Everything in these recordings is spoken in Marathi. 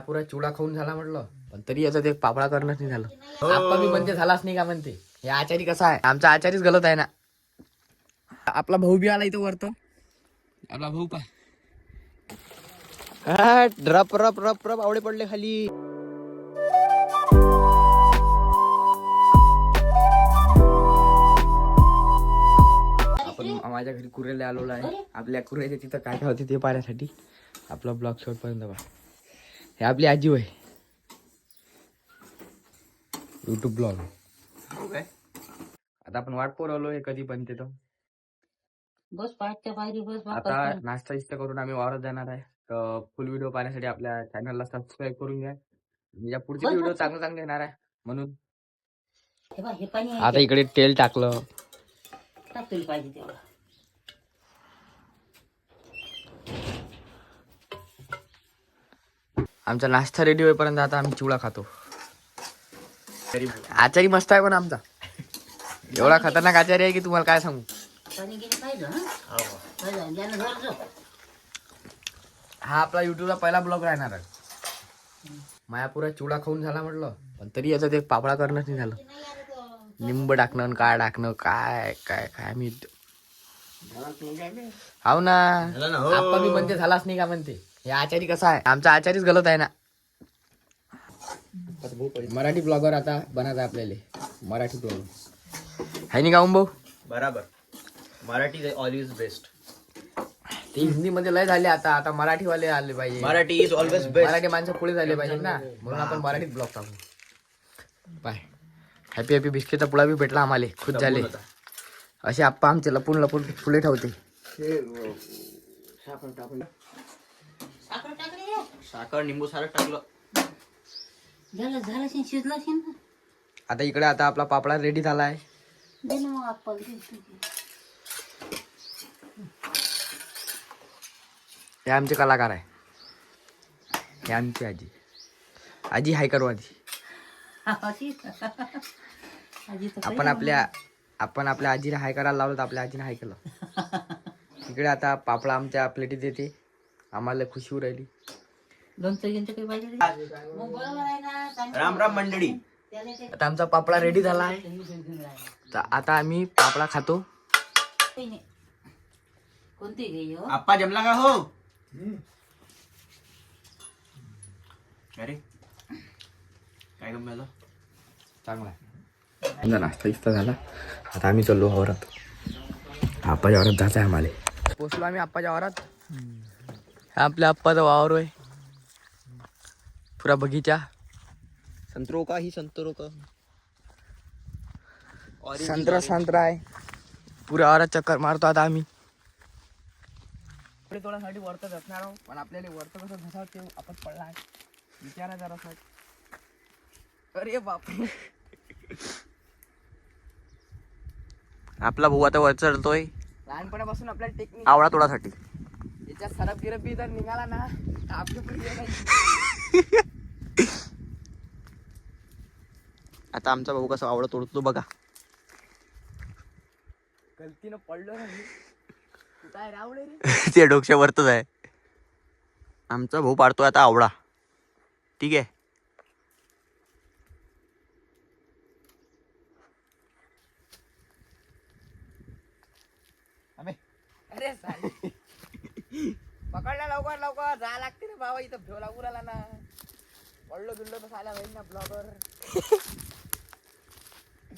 पुरा चिवडा खाऊन झाला म्हटलं. पण तरी याचा ते पापडा करणंच नाही झालं. आप्पा मी म्हणते झालाच नाही का? म्हणते. हे आचारी कसा आहे? आमचा आचारीच गलत आहे ना. आपला भाऊ बी आला इथं वरतो आपला भाऊ पा रप रप रप रप आवडे पडले खाली. आपण माझ्या घरी कुरेला आलेलो आहे. आपल्या कुऱ्याच्या तिथं काय काय होते ते पाहण्यासाठी आपला ब्लॉग शॉट पर्यंत बघा. हे आपली आजी होय. युट्यूब ब्लॉग आता आपण वाट पोरवलो हे कधी बनते तर बस पाठच्या बाहेर बस आता नाश्ता इष्ट करून आम्ही वावरात जाणार आहे. तर फुल व्हिडिओ पाहण्यासाठी आपल्या चॅनलला सबस्क्राईब करून घ्या. म्हणजे या पुढचे बस, व्हिडिओ बस. चांगले चांगले येणार आहे म्हणून. हे बघ, हे पाणी आहे. आता इकडे तेल टाकलं. पाहिजे तेवढं. आमचा नाश्ता रेडी होईपर्यंत आता आम्ही चिवडा खातो. आचारी मस्त आहे पण आमचा. एवढा खतरनाक आचारी आहे की तुम्हाला काय सांगू? हा हा आपला युट्यूबला पहिला ब्लॉग राहणार आहे. मायापुरा चिवडा खाऊन झाला म्हटलं पण तरी याचं ते पापडा करणंच नाही झालं. लिंब टाकणं आणि काय टाकणं काय काय काय मी हाव ना. आप्पा मी म्हणते झालाच नाही का म्हणते? हे आचारी कसा आहे? आमचा आचारीच गलत आहे ना. मराठी ब्लॉगर आता बनत आहे आपल्याला. मराठी ब्लॉगर. आहे नाही का भाऊ बराबर. मराठी ऑलवेज बेस्ट ते हिंदी मध्ये लय झाले आता. आता मराठीवाले आले पाहिजे. Marathi is always best Marathi माणसं पुढे झाले पाहिजे ना. म्हणून आपण मराठीत ब्लॉग टाकू. बाय. हॅपी हॅपी बिस्किटचा पुडा बी भेटला आम्हाला. खुश झाले. असे आप्पा आमचे लपून लपून फुले ठेवते. साखर टाकली. साखर निंबू सारं टाकलं झालं झालं शिन शिजलं शिन ना. आता इकडे आता आपला पापडा रेडी झाला आहे दे ना मग आपण दे तुझी. हे आमचे कलाकार आहे हे आमची आजी आजी हाय करू आधी अशी. आजी तर आपण आपल्या आपण आपल्या आजीला हाय करायला लावलं तर आपल्या आजीने हाय केलं इकडे आता पापडा आमच्या प्लेटीत येते आम्हाला खुशी होऊ राहिली लोणचं गिंचं काही पाहिजे रे? मग बरोबर आहे ना चांगलं. राम राम मंडळी. आता आमचा पापडा रेडी झाला. आहे आता आम्ही पापडा खातो. कोणती हो आप्पा जमला का हो? अरे. काय गम झालं चांगला आहे. नाश्ता इस्ता झाला. आता आम्ही चाललो वावरात आप्पाच्या वावरात जायचं आहे आम्हाला. पोचलो आम्ही आप्पाच्या वावरात हा आपल्या आप्पाचा वावर आहे पुरा बगीचा. संत्रो का ही संत्रो का संत्रा संत्रा आहे. पुऱ्या वावरात चक्कर मारतो आता आम्ही. पुढे थोड्यासाठी वरत असणार आहोत पण आपल्याला वरत कसं धसाव ते आपण पडला आहे विचारा जरा अरे बापरे. आपला भाऊ आता वर चढतोय लहानपणापासून आपल्याला टेक्निक आवळा तोडासाठी. याच्यात सरप गिरप बी निघाला ना आपली पुरी. आता आमचा भाऊ कसा आवळा तोडतो बघा गलतीनं पडलो ना मी. तू काय रावळे रे ते डोक्यावरतच आहे आमचा भाऊ पाडतोय आता आवळा ठीक आहे अरे साली. लवकर लवकर. जा लागते रे बाबा इथं भेव लागू राहिला ना. पडलो बिडलो तर साला होईल ना ब्लॉगर.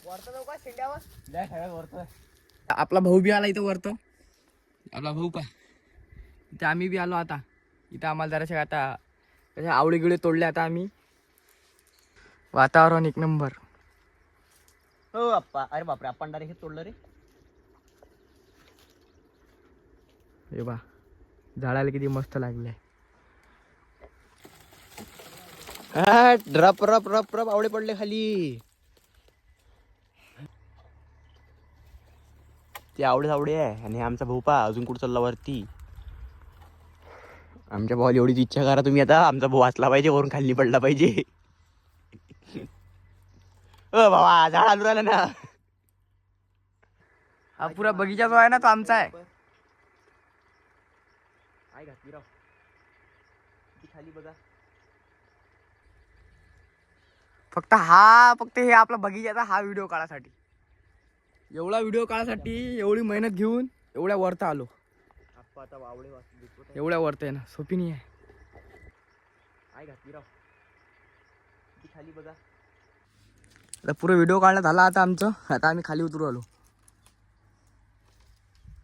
वरत का शेंड्यावर? आपला भाऊ बी आला इथं वरतो. आपला भाऊ का इथं आम्ही बी आलो आता. इथं आम्हाला जराशे आता तसे आवळे गिळे तोडले आता आम्ही. वातावरण एक नंबर. हो आप्पा. अरे बापरे आपण डायरेक्ट तोडलं रे. हे बा. झाडाला किती मस्त लागले. रप रप रप रप आवडे पडले खाली. ते आवडे आवडे आहे आणि आमचा भाऊ पा अजून कुठं चालला वरती. आमच्या भावाला एवढीच इच्छा करा तुम्ही आता आमचा भाऊ वाचला पाहिजे वरून खाली पडला पाहिजे. अ भावा झाड आलू राहिलं ना. हा पुरा बगीचा जो आहे ना तो आमचा आहे. काय घातली राव? खाली बघा. फक्त हा फक्त हे आपला बगीचाचा हा व्हिडिओ काढासाठी. एवढा व्हिडिओ काढासाठी एवढी मेहनत घेऊन एवढ्या वरता आलो. आता वावळे वाचतो एवढ्या वरता आहे ना सोपी नाही आहे. काय घातली राव? ती खाली बघा. आता पुरं व्हिडिओ काढण्यात झाला आता आमचं. आता आम्ही खाली उतरू आलो.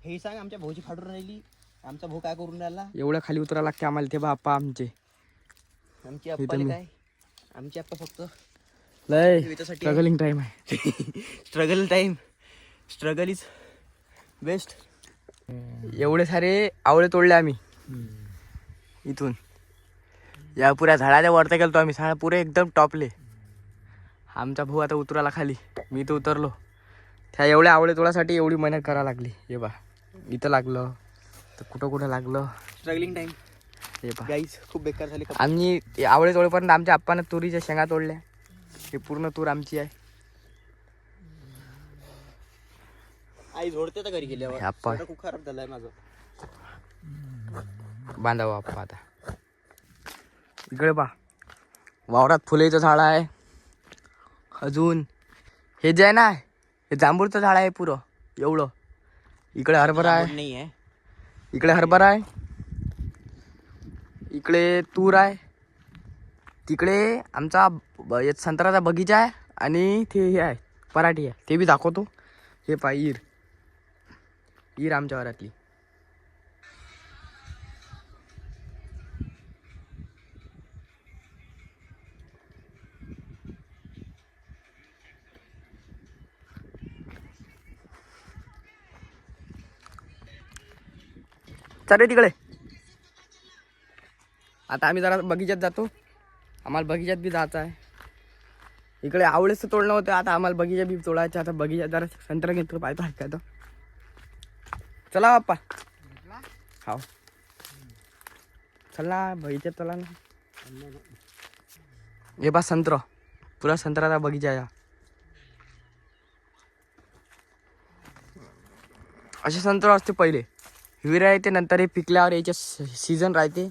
हे सांग आमच्या भाऊची फाडून राहिली. आमचा भाऊ काय करून राहिला? एवढ्या खाली उतरायला लागते आम्हाला ते बाप्पा आमचे. आमची अप्पाले मी- काय आमची अप्पा फक्त लय स्ट्रगलिंग टाइम आहे. Struggle time struggle is best एवढे सारे आवळे तोडले आम्ही. इथून. या पुऱ्या झाडाच्या वरती गेलतो आम्ही. झाड पुरे एकदम टॉपले. आमचा भाऊ आता उतराला खाली. मी तर उतरलो. त्या एवढ्या आवळे तोडासाठी एवढी मेहनत करावं लागली. हे बा. इथं लागलं. तर कुठं कुठं लागलं? स्ट्रगलिंग टाइम हे गाईज खूप बेकार झाले आम्ही आवळे तोडेपर्यंत आमच्या आप्पानं तुरीच्या शेंगा तोडल्या. हे पूर्ण तूर आमची आहे. आई झोडते तर घरी गेल्यावर. हे अप्पा. स्वतः खूप खराब झालाय माझं. बांधावं आप्पा आता. इकडे पा वावरात फुलेचं झाड आहे. अजून. हे जे आहे ना हे जांभूळचं झाड आहे पुरं. एवढं. इकडे हरभरा आहे. नाही आहे इकडे हरभरा आहे. इकडे तूर आहे. तिकडे आमचा ब- संत्र्याचा बगीचा आहे आणि ते हे आहे पराठी आहे. ते बी दाखवतो. हे पाय ईर ईर आमच्या घरातली. चल रे तिकडे. आता आम्ही जरा बगीचात जातो. आम्हाला बगीचात बी जायचं आहे. इकडे आवळेच तोडणं होतं आता आम्हाला बगीचा बी तोडायचं आता बगीचा जरा संत्रा घेतो पाहतो आहे का तो चला बाप्पा. हो. हाव चला ना बगीचात चला ना. हे बा संत्र. पुरा संत्राचा बगीचा या असे संत्र असते पहिले. विरा येते नंतर हे पिकल्यावर याच्या सीझन राहते.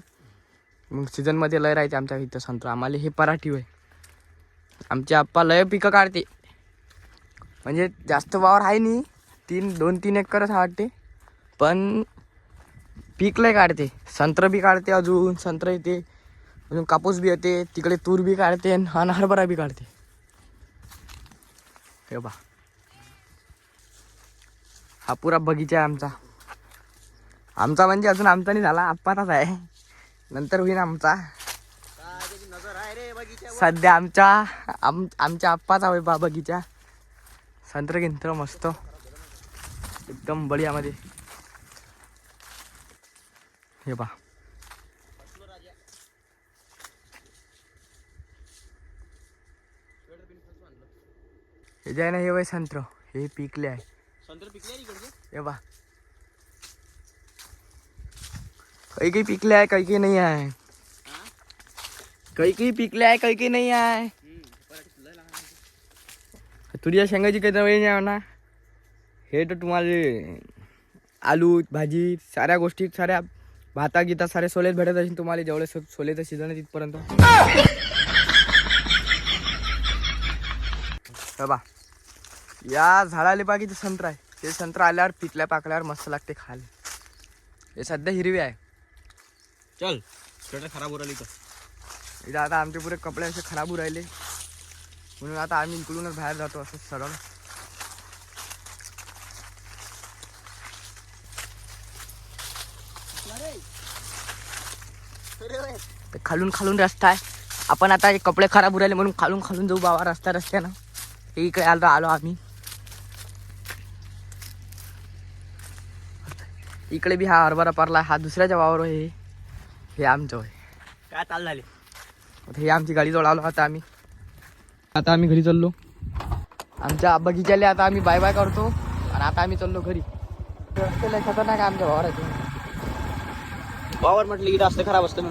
मग सीझनमध्ये लय राहते आमच्या इथं संत्रा. आम्हाला हे पराठी होय आमचे आप्पा लय पिकं काढते. म्हणजे जास्त वावर आहे नाही. तीन दोन तीन एकरच वाटते. पण पीक लय काढते. संत्र बी काढते अजून संत्र येते. अजून कापूस बी येते तिकडे तूर बी काढते आणि हरभरा बी काढते. हे बा हा पुरा बगीचा आहे आमचा. आमचा म्हणजे अजून आमचा नाही झाला आप्पाचाच आहे. नंतर होईन आमचा. सध्या आमच्या आम आमच्या आप्पाचा होय बा बगीचा. संत्र गिंत्र मस्त. एकदम बढियामध्ये हे बा. हे जे आहे ना हे वय संत्र. हे पिकले आहे. संत्र पिकले हे बा. काही काही पिकले आहे काही काही नाही आहे काही काही पिकले आहे काही काही नाही आहे तुझ्या शेंगाची काही वेळ नाही ना हे तर तुम्हाला आलू भाजी साऱ्या गोष्टी साऱ्या भाता गीता सारे सोलेत भेटत असेल तुम्हाला जेवढे सोलेचं सीझन आहे तिथपर्यंत बा या झाडाले बाकीचे संत्रा आहे. ते संत्रा आल्यावर पिकल्या पाकल्यावर मस्त लागते खायला. हे सध्या हिरवी आहे. चल स्वेटर खराब हो राहिली तर इथं आता आमचे पुरे कपडे असे खराब होऊ राहिले म्हणून आता आम्ही इकडूनच बाहेर जातो असं सरळ. ते खालून खालून रस्ता आहे. आपण आता हे कपडे खराब होऊ राहिले म्हणून खालून खालून जाऊ बाबा रस्ता रस्त्यानं. हे इकडे आलो आलो आम्ही. इकडे बी हा हरभरा पारला हा दुसऱ्याच्या वावर आहे. हे. आमचं होय काय चाल झाले? आता हे आमची गाडी जवळ आलो आता आम्ही. आता आम्ही घरी चाललो. आमच्या बगीच्याले आता आम्ही बाय बाय करतो. आणि आता आम्ही चाललो घरी. खतरनाक आहे आमच्या वावराचे. वावर म्हटलं की रस्ते खराब असते ना